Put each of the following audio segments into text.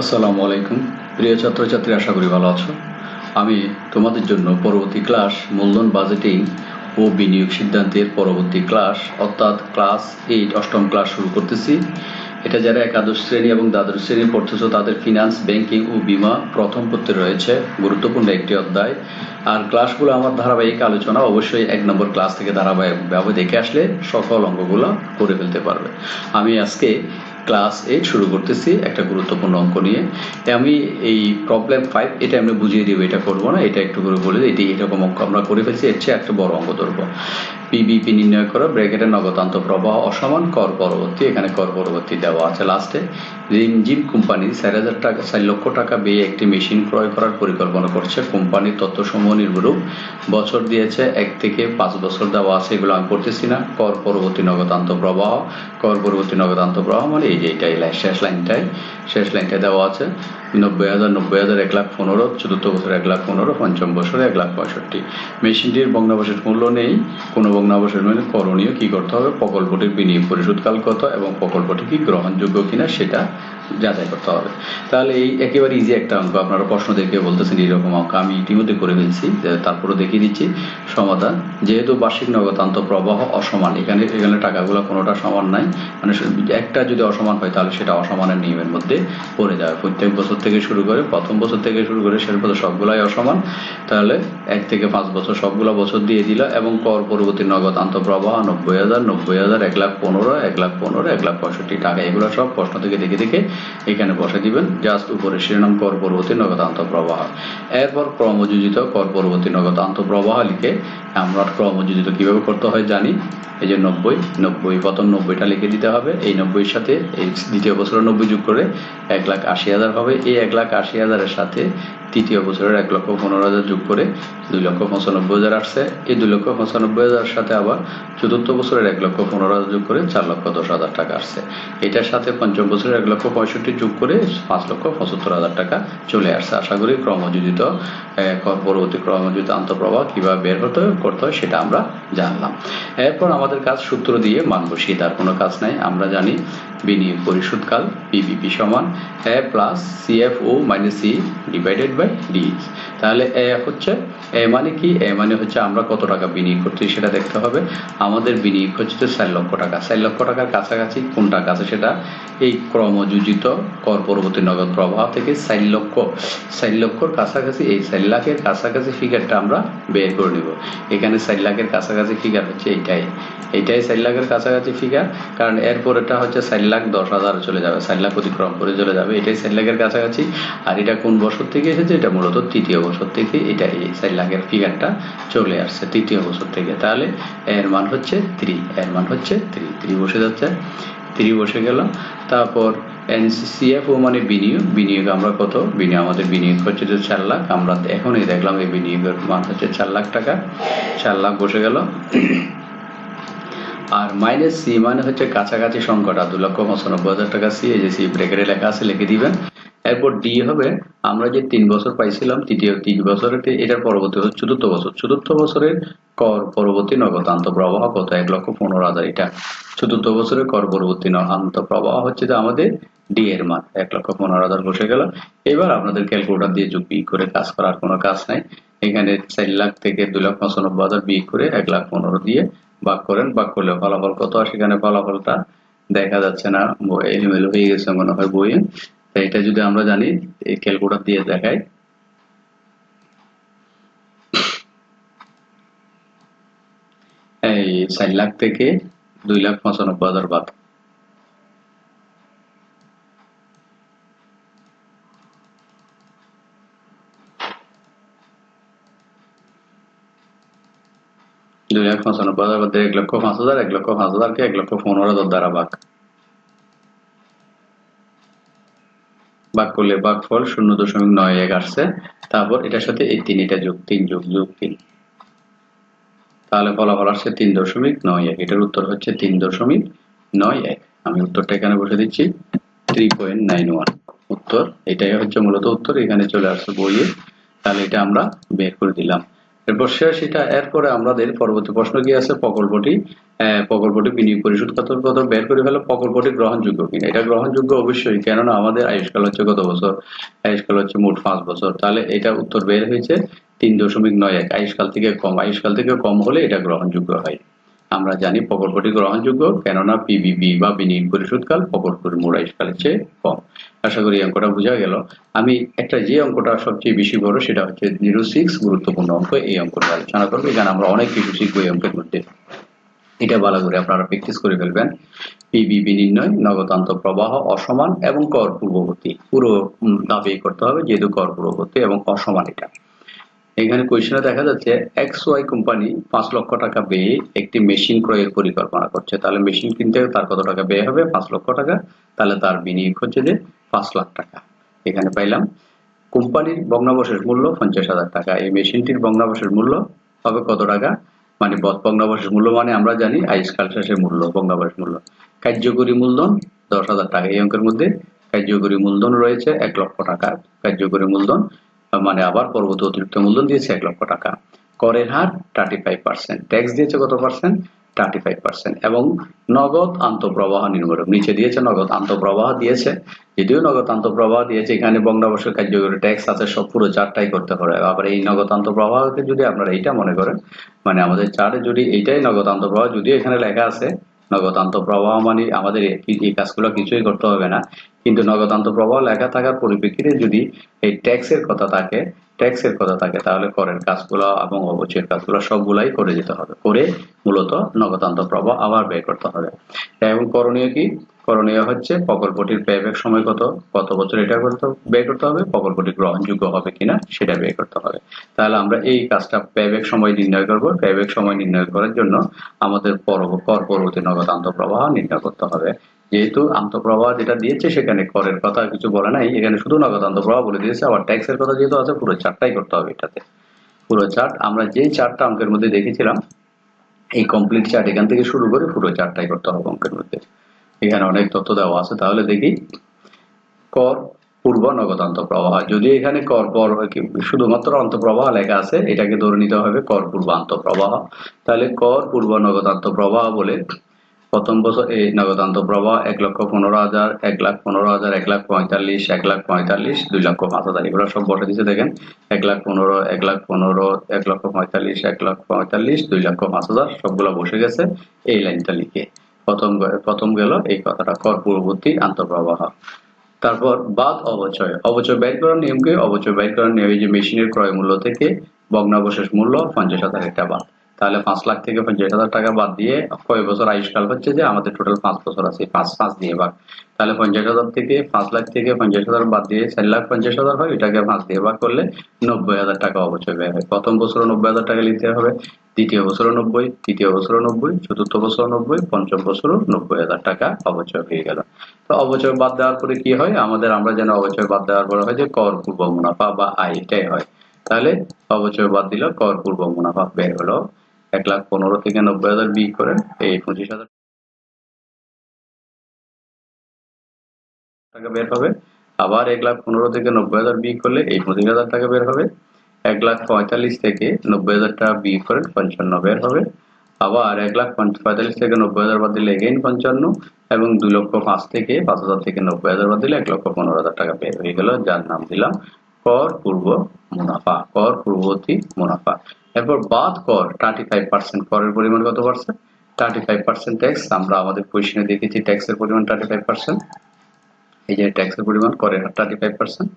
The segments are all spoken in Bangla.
আসসালামু আলাইকুম। প্রিয় ছাত্রছাত্রী, আশা করি ভালো আছো। আমি তোমাদের জন্য পরবর্তী ক্লাস, মূলধন বাজেটিং ও বিনিয়োগ সিদ্ধান্তের পরবর্তী ক্লাস, অর্থাৎ ক্লাস এইট, অষ্টম ক্লাস শুরু করতেছি। এটা যারা একাদশ শ্রেণি এবং দ্বাদশ শ্রেণি পড়তেছ, তাদের ফিনান্স ব্যাংকিং ও বিমা প্রথম পত্রে রয়েছে। গুরুত্বপূর্ণ একটি অধ্যায়। আর ক্লাসগুলো আমার ধারাবাহিক আলোচনা, অবশ্যই এক নম্বর ক্লাস থেকে ধারাবাহিকভাবে দেখে আসলে সকল অঙ্গগুলো করে ফেলতে পারবে। আমি আজকে ক্লাস এইট শুরু করতেছি একটা গুরুত্বপূর্ণ অঙ্ক নিয়ে। আমি এই প্রবলেম ফাইভ এটা আমরা বুঝিয়ে দিব, এটা করব না, এটা একটু করে বলে এটি এরকম অঙ্ক আমরা করে ফেলছি, এর চেয়ে একটা বড় অঙ্ক ধরবো। পিবিপি নির্ণয় করো ব্র্যাকেটের নগদান্ত প্রবাহ অসমান, কর পরবর্তী, এখানে কর পরবর্তী দেওয়া আছে লাস্টে রিনজিম কোম্পানি চার হাজার টাকা, চার লক্ষ টাকা ব্যয়ে একটি মেশিন ক্রয় করার পরিকল্পনা করছে। কোম্পানির তথ্যসমূহ নির্ভরূপ বছর দিয়েছে এক থেকে পাঁচ বছর দেওয়া আছে, এগুলো আমি পড়তেছি না। কর পরবর্তী নগদান্ত প্রবাহ, কর পরবর্তী নগদান্ত প্রবাহ মানে এই যে এটাই শেষ লাইনটাই, শেষ লাইনটায় দেওয়া আছে। নব্বই হাজার নব্বই হাজার এক লাখ পনেরো, চতুর্থ বছর এক লাখ পনেরো, পঞ্চম বছরে এক লাখ পঁয়ষট্টি। মেশিনটির ভগ্নাবশেষ মূল্য নেই, কোনো ভগ্নাবশেষ করণীয় কি করতে হবে? প্রকল্পটির বিনিয়োগ পরিশোধকাল কত এবং প্রকল্পটি কি গ্রহণযোগ্য কিনা সেটা যাচাই করতে হবে। তাহলে এই একেবারে ইজি একটা অঙ্ক। আপনারা প্রশ্ন দেখে বলতেছেন এইরকম অঙ্ক। আমি ইতিমধ্যে করে ফেলছি তারপরে দেখিয়ে দিচ্ছি। সমাধান, যেহেতু বার্ষিক নগদান্ত প্রবাহ অসমান, এখানে এখানে টাকাগুলো কোনোটা সমান নাই। মানে একটা যদি অসমান হয়, তাহলে সেটা অসমানের নিয়মের মধ্যে পড়ে যাবে প্রত্যেক বছর থেকে শুরু করে, প্রথম বছর থেকে শুরু করে, শেষ বছর সবগুলাই অসমান। তাহলে এক থেকে পাঁচ বছর সবগুলো বছর দিয়ে দিল এবং কর পরবর্তী নগদ আন্তঃপ্রবাহ নব্বই হাজার নব্বই হাজার, এক লাখ পনেরো, এক লাখ পনেরো, এক লাখ পঁয়ষট্টি টাকা। এগুলো সব প্রশ্ন থেকে দেখে দেখে এখানে বসে দিবেন। জাস্ট উপরে শিরোনাম কর পরবর্তী নগদান্ত প্রবাহ। এরপর ক্রমযোজিত কর পরবর্তী নগদান্ত আন্তঃপ্রবাহ লিখে আমরা ক্রমযোজিত কীভাবে করতে হয় জানি। এই যে নব্বই নব্বই প্রথম নব্বইটা লিখে দিতে হবে। এই নব্বইয়ের সাথে এই দ্বিতীয় বছরের নব্বই যোগ করে এক লাখ আশি হাজার হবে। এই এক লাখ আশি হাজারের সাথে তৃতীয় বছরের এক লক্ষ পনেরো হাজার যোগ করে দুই লক্ষ পঁচানব্বই হাজার আসছে। এই দুই লক্ষ পঁচানব্বই হাজার সাথে আবার চতুর্থ বছরের এক লক্ষ পনেরো হাজার যোগ করে চার লক্ষ দশ হাজার টাকা আসছে। এটার সাথে পঞ্চম বছরের এক লক্ষ পঁয়ষট্টি যোগ করে পাঁচ লক্ষ পঁচাত্তর হাজার টাকা চলে আসছে। আশা করি ক্রমযোজিত কর, পরবর্তী ক্রমযোজিত আন্তঃপ্রবাহ কীভাবে বের হতে করতে হয় সেটা আমরা জানলাম। এরপর আমাদের কাজ সূত্র দিয়ে মান বসিয়ে তার কোনো কাজ নাই। আমরা জানি বিনিয়োগ পরিশোধকাল পিবিপি সমান A plus CFO minus C divided by D তাহলে এ হচ্ছে, এ মানে কি? এ মানে হচ্ছে আমরা কত টাকা বিনিয়োগ করছি সেটা দেখতে হবে। আমাদের বিনিয়োগ হচ্ছে চার লক্ষ টাকা। চার লক্ষ টাকার কাছাকাছি কোন টাকা আছে সেটা? এই ক্রমযোজিত কর পরবর্তী নগদ প্রবাহ থেকে চার লক্ষ, চার লক্ষর কাছাকাছি, এই চার লাখের কাছাকাছি ফিগারটা আমরা বের করে নিব। এখানে চার লাখের কাছাকাছি ফিগার হচ্ছে এইটাই। এইটাই চার লাখের কাছাকাছি ফিগার কারণ এরপর এটা হচ্ছে চার লাখ দশ হাজার চলে যাবে, চার লাখ অতিক্রম করে চলে যাবে। এটাই চার লাখের কাছাকাছি। আর এটা কোন বছর থেকে এসেছে? এটা মূলত তৃতীয় বছর থেকে এটা এই চার লাখের ফিগারটা চলে আসছে, তৃতীয় বছর থেকে। তাহলে এর মান হচ্ছে থ্রি এর মান হচ্ছে থ্রি থ্রি বসে যাচ্ছে। থ্রি বসে গেল। তারপর এনসিএফও মানে বিনিয়োগ। বিনিয়োগ আমরা কত? বিনিয়োগ আমাদের বিনিয়োগ হচ্ছে যে চার লাখ। আমরা এখনই দেখলাম এই বিনিয়োগের মান হচ্ছে চার লাখ টাকা। চার লাখ বসে গেল। আর মাইনাস সি মানে হচ্ছে কাছাকাছি সংখ্যাটা দু লক্ষ পঁচানব্বই হাজার টাকা সি এই যে সি ব্রেকেটে লেখা আছে, লিখে দিবেন। এরপর ডি হবে, আমরা যে তিন বছর পাইছিলাম, তৃতীয় তিন বছরের এটার পরবর্তী হচ্ছে চতুর্থ বছর। চতুর্থ বছরের কর পরবর্তী নগদ আন্তঃপ্রবাহ কত? এক লক্ষ পনেরো হাজার। এটা চতুর্থ বছরের কর পরবর্তী আন্তঃপ্রবাহ হচ্ছে যে আমাদের ডি এর মান। এক লক্ষ পনেরো হাজার বসে গেল। এবার আপনাদের ক্যালকুলেটার দিয়ে যোগ করে কাজ করার কোনো কাজ নাই। এখানে চার লাখ থেকে দুই লক্ষ পঁচানব্বই হাজার বিয়োগ করে এক লাখ পনেরো দিয়ে ভাগ করেন। ভাগ করলে ফলাফল কত? সেখানে ফলাফলটা দেখা যাচ্ছে না। এলোমেলো হয়ে গেছে মনে হয় বইয়ে। এটা যদি আমরা জানি, এই ক্যালকুলেটর দিয়ে দেখাই। এই চার লাখ থেকে দুই লাখ পঁচানব্বই হাজার বাদ দুই লাখ বাদ এক লক্ষ পাঁচ হাজার এক লক্ষ পাঁচ হাজারকে এক লক্ষ পনেরো হাজার দ্বারা ভাগ ভাগ করলে ভাগফল শূন্য দশমিক নয় এক আসছে। তারপর এটার সাথে এই তিন এটা যোগ তিন, যোগ যোগ তিন। তাহলে ফলাফল আসছে তিন দশমিক নয় এক। এটার উত্তর হচ্ছে তিন দশমিক নয় এক। আমি উত্তরটা এখানে বসে দিচ্ছি। থ্রি পয়েন্ট নাইন ওয়ান উত্তর, এটাই হচ্ছে মূলত উত্তর। এখানে চলে আসছে বইয়ে। তাহলে এটা আমরা বের করে দিলাম। এরপর শেষ এটা, এরপরে আমাদের পরবর্তী প্রশ্ন কি আছে? প্রকল্পটি প্রকল্পটি বিনিয়োগ, পরিশোধ কত কত বের করে ফেলে, প্রকল্পটি গ্রহণযোগ্য কিনা? এটা গ্রহণযোগ্য অবশ্যই, কেননা আমাদের আয়ুষ্কাল হচ্ছে কত বছর? আয়ুষ্কাল হচ্ছে মোট পাঁচ বছর। তাহলে এটা উত্তর বের হয়েছে তিন দশমিক নয় এক, আয়ুষ্কাল থেকে কম। আয়ুষ্কাল থেকে কম হলে এটা গ্রহণযোগ্য হয়। আমরা জানি প্রকল্পটি গ্রহণযোগ্য, কেননা পিবিবি বা বিনিয়োগ পরিশোধকাল প্রকল্পের আয়ুষ্কালের চেয়ে কম। আশা করি অঙ্কটা বোঝা গেল। আমি একটা যে অঙ্কটা সবচেয়ে বেশি বড়, সেটা হচ্ছে জিরো সিক্স গুরুত্বপূর্ণ অঙ্ক, এই অঙ্কটা আলোচনা করব। এখানে আমরা অনেক কিছু শিখব এই অঙ্কের মধ্যে। এটা ভালো করে আপনারা প্র্যাকটিস করে ফেলবেন। পিবিবি নির্ণয়, নগদান্ত প্রবাহ, অসমান এবং কর পূর্ববর্তী। পুরো দাবি করতে হবে যেহেতু কর পূর্ববর্তী এবং অসমান এটা। এখানে কোয়েশনে দেখা যাচ্ছে এক্স ওয়াই কোম্পানি পাঁচ লক্ষ টাকা ব্যয়ে একটি মেশিন ক্রয়ের পরিকল্পনা করছে। তাহলে মেশিন কিনতে তার কত টাকা ব্যয় হবে? পাঁচ লক্ষ টাকা। তাহলে তার বিনিয়োগ হচ্ছে যে পাঁচ লাখ টাকা। এখানে পাইলাম, কোম্পানির ভগ্নাবশেষ মূল্য পঞ্চাশ হাজার টাকা। এই মেশিনটির ভগ্নাবশেষ মূল্য হবে কত টাকা? মানে ভগ্নাবশেষ মূল্য মানে আমরা জানি আইসকাল শেষের মূল্য ভগ্নাবশেষ মূল্য। কার্যকরী মূলধন দশ হাজার টাকা। এই অঙ্কের মধ্যে কার্যকরী মূলধন রয়েছে এক লক্ষ টাকা। কার্যকরী মূলধন মানে আবার পরবর্তী অতিরিক্ত মূলধন দিয়েছে এক লক্ষ টাকা। করের হার থার্টি ফাইভ পার্সেন্ট ট্যাক্স দিয়েছে কত পার্সেন্ট থার্টি ফাইভ পার্সেন্ট এবং নগদ আন্তঃপ্রবাহ নির্ভর নিচে দিয়েছে নগদ আন্তঃপ্রবাহ, দিয়েছে। যদিও নগদ আন্তঃপ্রবাহ দিয়েছে, এখানে বঙ্গাবশের কার্যকরী ট্যাক্স আছে, সব পুরো চারটাই করতে হবে। আবার এই নগদ আন্তঃপ্রবাহকে যদি আপনারা এইটা মনে করেন মানে আমাদের চারে যদি এইটাই নগদ আন্তঃপ্রবাহ, যদিও এখানে লেখা আছে নগদ প্রবাহ মানে আমাদের এই- কাজগুলো কিছুই করতে হবে না। কিন্তু নগদান্ত প্রবাহ লেখা থাকার পরিপ্রেক্ষিতে যদি এই ট্যাক্সের কথা থাকে, ট্যাক্সের কথা থাকে, তাহলে করের কাজগুলো এবং অবচয়ের কাজগুলো সবগুলাই করে যেতে হবে। করে মূলত নগদ প্রবাহ আবার ব্যয় করতে হবে। এবং করণীয় কি? করণীয় হচ্ছে প্রকল্পটির ব্যয়ব্যাক সময় কত? কত বছর এটা করতে ব্যয় করতে হবে? প্রকল্পটি গ্রহণযোগ্য হবে কিনা সেটা ব্যয় করতে হবে। তাহলে আমরা এই কাজটা ব্যয়ব্যাক সময় নির্ণয় করব। ব্যয়ব্যাক সময় নির্ণয় করার জন্য আমাদের কর পরবর্তী নগদ আন্তঃপ্রবাহ নির্ণয় করতে হবে। যেহেতু আন্তঃপ্রবাহ যেটা দিয়েছে সেখানে করের কথা কিছু বলে নাই। এখানে শুধু নগদ আন্তঃপ্রবাহ বলে দিয়েছে। আবার ট্যাক্সের কথা যেহেতু আছে, পুরো চারটাই করতে হবে এটাতে। পুরো চার্ট, আমরা যে চারটা অঙ্কের মধ্যে দেখেছিলাম, এই কমপ্লিট চার্ট এখান থেকে শুরু করে পুরো চারটাই করতে হবে অঙ্কের মধ্যে। এখানে অনেক তথ্য দেওয়া আছে, তাহলে দেখি। কর, পূর্ব নগদ অন্তঃপ্রবাহ যদি এখানে কর, পর শুধুমাত্র অন্তঃপ্রবাহ লেখা আছে, এটাকে ধরে নিতে হবে কর পূর্ব আন্তঃপ্রবাহ তাহলে কর, পূর্ব নগদ অন্তঃপ্রবাহ বলে প্রথম বছর এই নগদান্ত প্রবাহ এক লক্ষ পনেরো হাজার, এক লাখ পনেরো হাজার, এক লাখ পঁয়তাল্লিশ, এক লাখ পঁয়তাল্লিশ, দুই লক্ষ পাঁচ হাজার, এগুলো সব বসে দিচ্ছে দেখেন। এক লাখ পনেরো, এক লাখ পনেরো, এক লক্ষ পঁয়তাল্লিশ, এক লাখ পঁয়তাল্লিশ, দুই লক্ষ পাঁচ হাজার, সবগুলো বসে গেছে এই লাইনটা লিখে। প্রথম প্রথম গেল এই কথাটা, কর পূর্ববর্তী আন্তঃপ্রবাহ। তারপর বাদ অবচয়। অবচয় ব্যয় করার নিয়মকে অবচয় ব্যয় করার নিয়ম এই যে মেশিনের ক্রয় মূল্য থেকে ভগ্নাবশেষ মূল্য পঞ্চাশ একটা বাদ। তাহলে পাঁচ লাখ থেকে পঞ্চাশ হাজার টাকা বাদ দিয়ে কয় বছর আয়ুষ্কাল হচ্ছে যে আমাদের টোটাল পাঁচ বছর আছে, পাঁচ পাঁচ দিয়ে ভাগ তাহলে পঞ্চাশ হাজার থেকে পাঁচ লাখ থেকে পঞ্চাশ হাজার বাদ দিয়ে চার লাখ পঞ্চাশ হাজার হয় এটাকে পাঁচ দিয়ে ভাগ করলে নব্বই হাজার টাকা অবচয় ব্যয় হয়। প্রথম বছরও নব্বই হাজার টাকা নিতে হবে, দ্বিতীয় বছরও নব্বই, তৃতীয় বছরও নব্বই, চতুর্থ বছরও নব্বই, পঞ্চম বছরও নব্বই হাজার টাকা অবচয় হয়ে গেল। তো অবচয় বাদ দেওয়ার পরে কি হয়? আমাদের, আমরা যেন অবচয় বাদ দেওয়ার পরে হয় যে কর পূর্ব মুনাফা বা আয় এটাই হয়। তাহলে অবচয় বাদ দিল, কর পূর্ব মুনাফা বের হলো। এক লাখ পনেরো থেকে নব্বই হাজার বিয়োগ করেন এই পঁচিশ হাজার টাকা বের হবে। আবার এক লাখ পনেরো থেকে নব্বই হাজার বিয়োগ করলে এই পঁচিশ হাজার টাকা বের হবে। এক লাখ পঁয়তাল্লিশ থেকে নব্বই হাজার টাকা বিয়োগ করেন পঞ্চান্ন বের হবে। আবার এক লাখ পঁয়তাল্লিশ থেকে নব্বই হাজার বাদ দিলে এগেইন পঞ্চান্ন এবং দুই লক্ষ পাঁচ থেকে পাঁচ হাজার থেকে নব্বই হাজার বাদ দিলে এক লক্ষ পনেরো হাজার টাকা বের হয়ে গেল, যার নাম দিলাম কর পূর্ব মুনাফা, কর পূর্ববর্তী মুনাফা। এরপর বাদ কর থার্টি ফাইভ পার্সেন্ট করের পরিমাণ কত percent thirty five percent tax আমরা আমাদের পজিশনে দেখেছি ট্যাক্সের পরিমাণ থার্টি ফাইভ পার্সেন্ট এই যে ট্যাক্সের পরিমাণ করের থার্টি ফাইভ পার্সেন্ট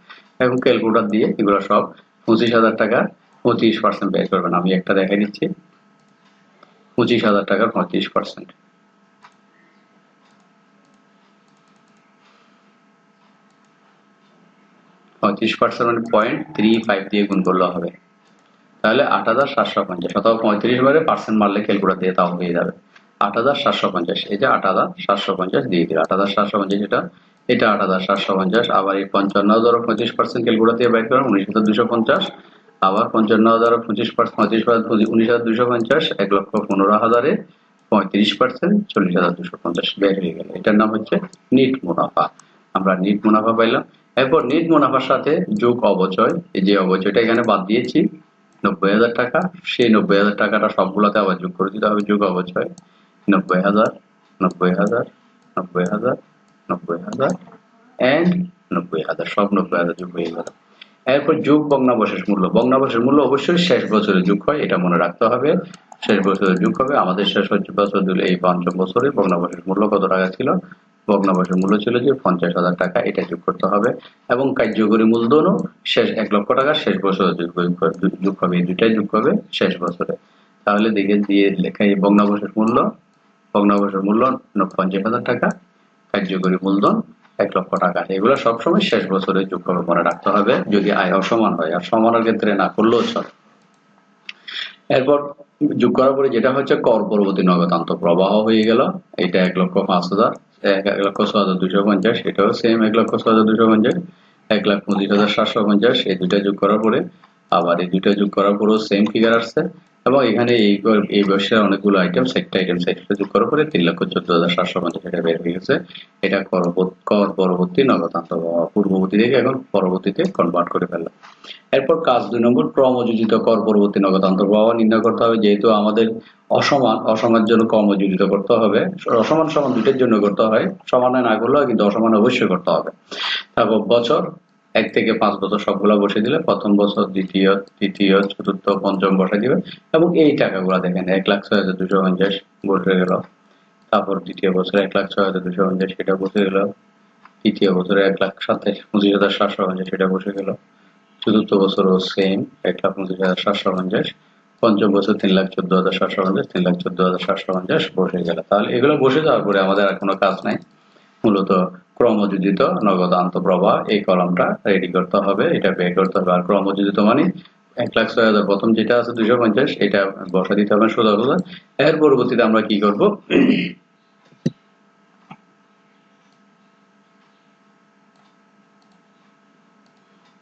এবং ক্যালকুলেটার দিয়ে এগুলো সব পঁচিশ হাজার টাকা পঁচিশ পার্সেন্ট ব্যয় করবেন। আমি একটা দেখাই দিচ্ছি। পঁচিশ হাজার টাকার পঁয়ত্রিশ পার্সেন্ট পঁয়ত্রিশ পার্সেন্ট মানে পয়েন্ট থ্রি ফাইভ দিয়ে গুণ করলে হবে। তাহলে আট হাজার সাতশো পঞ্চাশ। অথবা পঁয়ত্রিশ বারে পার্সেন্ট মারলে ক্যালকুলেটার দিয়ে তাও হয়ে যাবে। আট হাজার সাতশো পঞ্চাশ, এই যে আট হাজার সাতশো পঞ্চাশ দিয়ে দিল আট হাজার সাতশো পঞ্চাশ এটা এটা আট হাজার সাতশো পঞ্চাশ, আবার এই পঞ্চান্ন হাজার পঁচিশ পার্সেন্ট ক্যালকুলেটার দিয়ে বাইর করেন উনিশ হাজার দুশো পঞ্চাশ। আবার পঞ্চান্ন হাজার পঁচিশ পার্সেন্ট পঁচিশ উনিশ হাজার দুশো পঞ্চাশ, এক লক্ষ পনেরো হাজারে পঁয়ত্রিশ পার্সেন্ট চল্লিশ হাজার দুশো পঞ্চাশ। বের হয়ে গেল। এটার নাম হচ্ছে নিট মুনাফা। আমরা নিট মুনাফা পাইলাম। এরপর নিট মুনাফার সাথে যোগ অবচয়। এই যে অবচয়টা এখানে বাদ দিয়েছি, নব্বই হাজার টাকা। সেই নব্বই হাজার টাকাটা সবগুলোতে আবার যোগ করে দিতে হবে, যোগ অবচয়। নব্বই হাজার নব্বই হাজার নব্বই হাজার নব্বই হাজার অ্যান্ড নব্বই হাজার, সব নব্বই হাজার যোগ হয়ে গেল। এরপর যোগ ভগ্নাবশেষ মূল্য। ভগ্নাবশেষ মূল্য অবশ্যই শেষ বছরে যোগ হয়, এটা মনে রাখতে হবে। শেষ বছরে যোগ হবে, আমাদের শেষ বছর দিলে এই পঞ্চম বছরে ভগ্নাবশেষ মূল্য কত টাকা ছিল? ভগ্নাবশেষ মূল্য ছিল যে পঞ্চাশ হাজার টাকা, এটা যোগ করতে হবে। এবং কার্যকরী মূলধনও শেষ এক লক্ষ টাকা শেষ বছরে যোগ হবে। এই দুটাই যোগ হবে শেষ বছরে। তাহলে দেখে দিয়ে লেখা এই ভগ্নাবশেষ মূল্য। ভগ্নাবশেষ মূল্য পঞ্চাশ হাজার টাকা, কার্যকরী মূলধন এক লক্ষ টাকা। এগুলো সবসময় শেষ বছরে যোগ করে মনে রাখতে হবে। যদি আয় অসমান হয়, আর সমানের ক্ষেত্রে না, করলেও চলে। এরপর যোগ করার পরে যেটা হচ্ছে কর পরবর্তী নগদান্ত প্রবাহ হয়ে গেল। এটা এক লক্ষ পাঁচ হাজার, এক লক্ষ ছ হাজার দুশো পঞ্চাশ, এটাও সেম এক লক্ষ ছ হাজার দুশো পঞ্চাশ, এক লাখ পঁচিশ হাজার সাতশো পঞ্চাশ, এই দুটা যোগ করার পরে আবার এই দুটা যোগ করার পরেও সেম ফিগার আসছে। এবং এখানে এই এই বর্ষের অনেকগুলো আইটেম একটা আইটেম সেটা যোগ করার পরে তিন লক্ষ চোদ্দ হাজার সাতশো পঞ্চাশ এটা বের হয়ে গেছে। এটা কর পরবর্তী নগদান্ত পূর্ববর্তী থেকে এখন পরবর্তীতে কনভার্ট করে ফেললাম। এরপর কাজ দুই নম্বর, ক্রমযোজিত কর পরবর্তী নগদ অন্তর্প্রবাহ নির্ণয় করতে হবে। যেহেতু আমাদের অসমান অসমান জন্য ক্রমযোজিত করতে হবে। অসমান সমান দুইটার জন্য করতে হয়। সমানে না করলেও কিন্তু অসমান অবশ্যই করতে হবে। তারপর বছর এক থেকে পাঁচ বছর সবগুলো বসে দিলে প্রথম বছর, দ্বিতীয়, তৃতীয়, চতুর্থ, পঞ্চম বসে দিবে। এবং এই টাকাগুলো দেখেন, এক লাখ ছয় হাজার দুশো পঞ্চাশ বসে গেল। তারপর দ্বিতীয় বছর এক লাখ ছয় হাজার দুশো পঞ্চাশ সেটা বসে গেল। তৃতীয় বছরে এক লাখ সাতাশ পঁচিশ হাজার সাতশো পঞ্চাশ সেটা বসে গেল। চতুর্থ বছরও সেম এক লাখ পঁচিশ হাজার সাতশো পঞ্চাশ। পঞ্চম বছর তিন লাখ চোদ্দ হাজার সাতশো পঞ্চাশ, তিন লাখ চোদ্দ হাজার সাতশো পঞ্চাশ বসে গেল। তাহলে এগুলো বসে যাওয়ার পরে আমাদের আর কোনো কাজ নাই। মূলত ক্রমযোজিত নগদ আন্তঃপ্রবাহ, এই কলমটা রেডি করতে হবে, এটা বের করতে হবে। আর ক্রমযোজিত মানে এক লাখ ছয় হাজার, প্রথম যেটা আছে দুইশো পঞ্চাশ, এটা বসা দিতে হবে সোজা সোজা। এর পরবর্তীতে আমরা কি করব?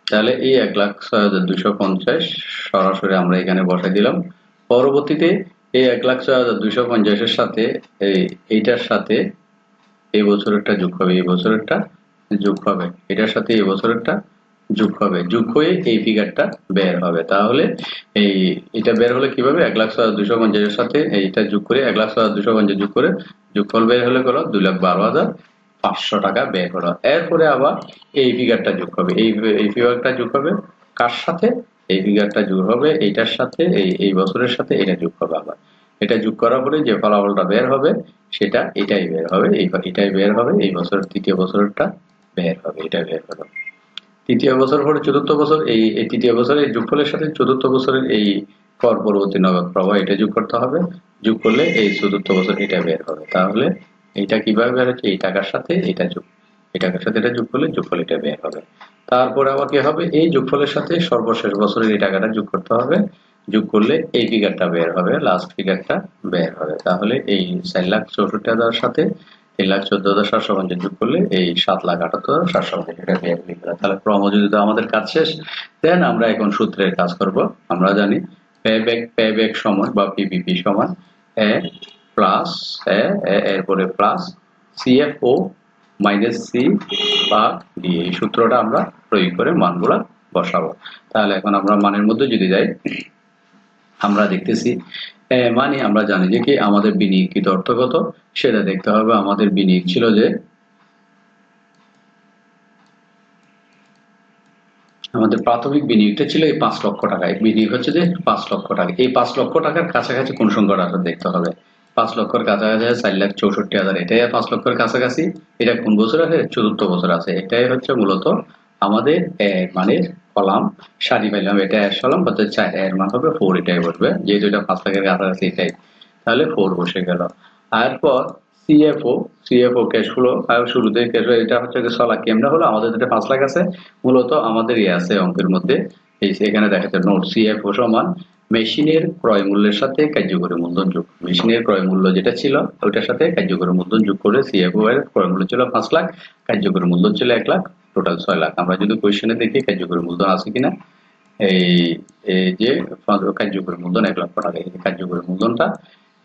তাহলে এই এক লাখ ছয় হাজার দুশো পঞ্চাশ সরাসরি আমরা এখানে বসাই দিলাম। পরবর্তীতে এই এক লাখ ছয় হাজার দুশো পঞ্চাশের সাথে, এই এইটার সাথে এই বছরেরটা যোগ হবে, এই বছরেরটা যোগ হবে। এটার সাথে এই বছরেরটা যোগ হবে। যোগ হয়ে এই ফিগারটা বের হবে। তাহলে এই, এটা বের হলে কীভাবে? এক লাখ ছয় হাজার দুশো পঞ্চাশের সাথে এইটা যোগ করে এক লাখ ছয় হাজার দুশো পঞ্চাশ যোগ করে যোগফল বের হলে গেল দুই লাখ বারো হাজার পাঁচশো টাকা বের হলো এরপরে আবার এই ফিগারটা যোগ হবে। এই এই ফিগারটা যোগ হবে কার সাথে? এই ফিগারটা যোগ হবে এইটার সাথে, এই এই বছরের সাথে এটা যোগ হবে আবার। এটা যোগ করার পরে যে ফলাফলটা বের হবে, সেটা এটাই বের হবে এটাই বের হবে, এই বছর, তৃতীয় বছরটা বের হবে এটা বের হলো তৃতীয় বছর পরে চতুর্থ বছর, এই এই তৃতীয় বছরের যোগফলের সাথে চতুর্থ বছরের এই কর পরবর্তী নগদ প্রবাহ এটা যোগ করতে হবে। যোগ করলে এই চতুর্থ বছর এটা বের হবে। তাহলে এটা কীভাবে বের হচ্ছে? এই টাকার সাথে এটা যোগ, এই টাকার সাথে এটা যোগ করলে যোগফল এটা বের হবে। তারপরে আবার কি হবে? এই যোগফলের সাথে সর্বশেষ বছরের এই টাকাটা যোগ করতে হবে। যোগ করলে এই ফিগারটা বের হবে লাস্ট ফিগারটা বের হবে। তাহলে এই চার লাখ চৌষট্টি হাজার সাথে তিন লাখ চোদ্দ হাজার সাতশো পঞ্চাশ যোগ করলে এই সাত লাখ আটাত্তর হাজার সাতশো পঞ্চাশ এটা বের তাহলে ক্রমযোজিত আমাদের কাজ শেষ দেন আমরা এখন সূত্রের কাজ করব। আমরা জানি পে ব্যাক পে ব্যাক সমান বা পিপিপি সমান এ প্লাস এ এরপরে প্লাস সিএফও মাইনাস সি বা ডি এই সূত্রটা আমরা প্রয়োগ করে মানগুলা বসাবো। তাহলে এখন আমরা মানের মধ্যে যদি যাই আমরা দেখতেছি। মানে আমরা জানি যে কি আমাদের বিনিয়োগ কি কত সেটা দেখতে হবে। আমাদের বিনিয়োগ ছিল যে আমাদের প্রাথমিক বিনিয়োগটা ছিল এই পাঁচ লক্ষ টাকা। বিনিয়োগ হচ্ছে যে পাঁচ লক্ষ টাকা। এই পাঁচ লক্ষ টাকার কাছাকাছি কোন সংখ্যাটা দেখতে হবে। পাঁচ লক্ষের কাছাকাছি চার লাখ চৌষট্টি হাজার। এটাই পাঁচ লক্ষের কাছাকাছি। এটা কোন বছর আছে? চতুর্থ বছর আছে। এটাই হচ্ছে মূলত আমাদের মানের কলাম সারি পাইলাম, এটা এর সলাম হচ্ছে চার এর মান হবে ফোর এটাই বসবে। যেহেতু এটা পাঁচ লাখের কাছাকাছি এটাই। তাহলে ফোর বসে গেল। এরপর সিএফও সিএফও ক্যাশ ফ্লো শুরুতে ক্যাশ এটা হচ্ছে ছয় লাখ কেমনে হলো, আমাদের যেটা পাঁচ লাখ আছে, মূলত আমাদের ইয়ে আছে অঙ্কের মধ্যে। এই এখানে দেখা যাচ্ছে নোট সিএফও সমান মেশিনের ক্রয় মূল্যের সাথে কার্যকরী মূলধন যোগ। মেশিনের ক্রয় মূল্য যেটা ছিল ওইটার সাথে কার্যকরী মূলধন যোগ করে সিএফও এর ক্রয় মূল্য ছিল পাঁচ লাখ, কার্যকরী মূলধন ছিল এক লাখ। টোটাল ছয় লাখ। আমরা যদি কোয়েশনে দেখি, কার্যকরী মূলধন আছে কিনা? এই যে কার্যকরী মূলধন এক লক্ষ টাকা। এই কার্যকরী মূলধনটা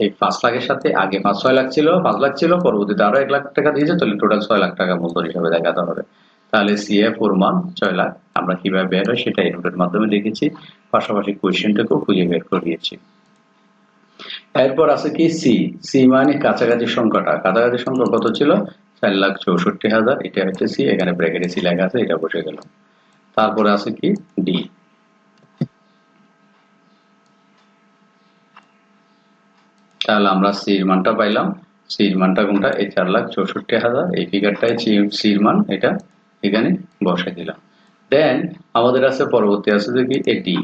এই পাঁচ লাখের সাথে আগে পাঁচ, ছয় লাখ ছিল, পাঁচ লাখ ছিল, পরবর্তীতে আরও এক লাখ টাকা দিয়েছে, তাহলে টোটাল ছয় লাখ টাকা মূলধন হিসাবে দেখাতে হবে। তাহলে সিএফ ওর মান ছয় লাখ, আমরা কীভাবে বের হয় সেটা নোটের মাধ্যমে দেখেছি, পাশাপাশি কোয়েশ্চেনটাকেও খুঁজে বের করে দিয়েছি। এরপর আছে কি? সি সি মানে কাছাকাছি সংখ্যাটা। কাছাকাছি সংখ্যা কত ছিল? চার লাখ চৌষট্টি হাজার, এটা হচ্ছে সি এখানে ব্র্যাকেটে সি লেখা আছে, এটা বসে গেল। তারপরে আছে কি? ডি তাহলে আমরা সির মানটা পাইলাম। সির মানটা কোনটা? এই চার লাখ চৌষট্টি হাজার, এই ফিগারটাই সির মান, এটা এখানে বসে দিলাম। দেন আমাদের আছে, পরবর্তী আছে যে কি? ডি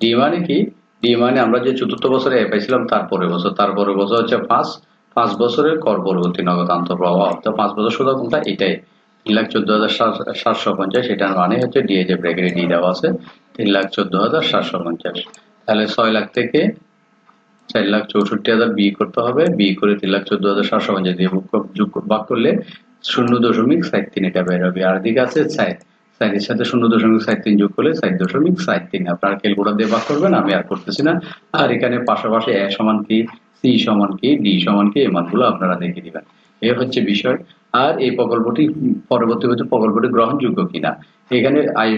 ডি মানে কি? ডি মানে আমরা যে চতুর্থ বছরে এ পাইছিলাম তারপরে বছর। তারপরে বছর হচ্ছে পাঁচ পাঁচ বছরের কর পরবর্তী নগদ আন্তঃপ্রবাহ অর্থাৎ পাঁচ বছর সুদা কোনটা এটাই। তিন লাখ চোদ্দ হাজার সাতশো পঞ্চাশ এটার মানে হচ্ছে ডিএ যে ব্র্যাকেটে ডি দেওয়া আছে। তিন লাখ চোদ্দ হাজার সাতশো পঞ্চাশ। তাহলে ছয় লাখ থেকে চার লাখ চৌষট্টি হাজার বি করতে হবে। বি করে তিন লাখ চোদ্দ হাজার সাতশো পঞ্চাশ দিয়ে যোগ ভাগ করলে শূন্য দশমিক ষাট তিন এটা বের হবে। আর দিকে আছে ষাট ষাটের সাথে শূন্য দশমিক ষাট তিন যোগ করলে ষাট দশমিক ষাট তিন। আপনার ক্যালকুলেটর দিয়ে ভাগ করবেন, আমি আর করতেছি না। আর এখানে পাশাপাশি এ সমান কি? সি সমান কি, ডি সমান কি, এই মানগুলো আপনারা দেখে দিবেন এ হচ্ছে বিষয়। আর এই প্রকল্পটি পরবর্তী হচ্ছে প্রকল্পটি গ্রহণযোগ্য কিনা। এখানে আই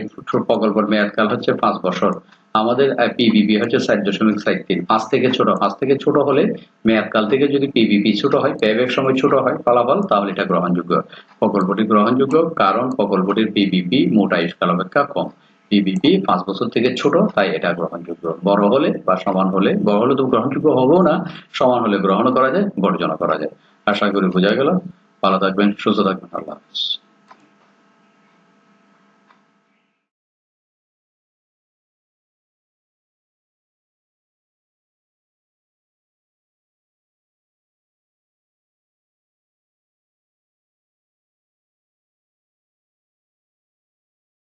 প্রকল্পের মেয়াদকাল হচ্ছে পাঁচ বছর। আমাদের পিবিপি হচ্ছে ষাট দশমিক ষাট তিন। পাঁচ থেকে ছোট, পাঁচ থেকে ছোট হলে মেয়াদকাল থেকে যদি পিবিপি ছোট হয় পেব্যাক সময় ছোট হয়, ফলাফল, তাহলে এটা গ্রহণযোগ্য। প্রকল্পটি গ্রহণযোগ্য, কারণ প্রকল্পটির পিবিপি মোট আয়ুষ্কাল অপেক্ষা কম। পিবিপি পাঁচ বছর থেকে ছোট, তাই এটা গ্রহণযোগ্য। বড় হলে বা সমান হলে, বড় হলে তো গ্রহণযোগ্য হবেও না, সমান হলে গ্রহণ করা যায় বর্জনা করা যায়। আশা করি বোঝা গেল। ভালো থাকবেন, সুস্থ থাকবেন, আল্লাহ হাফিজ।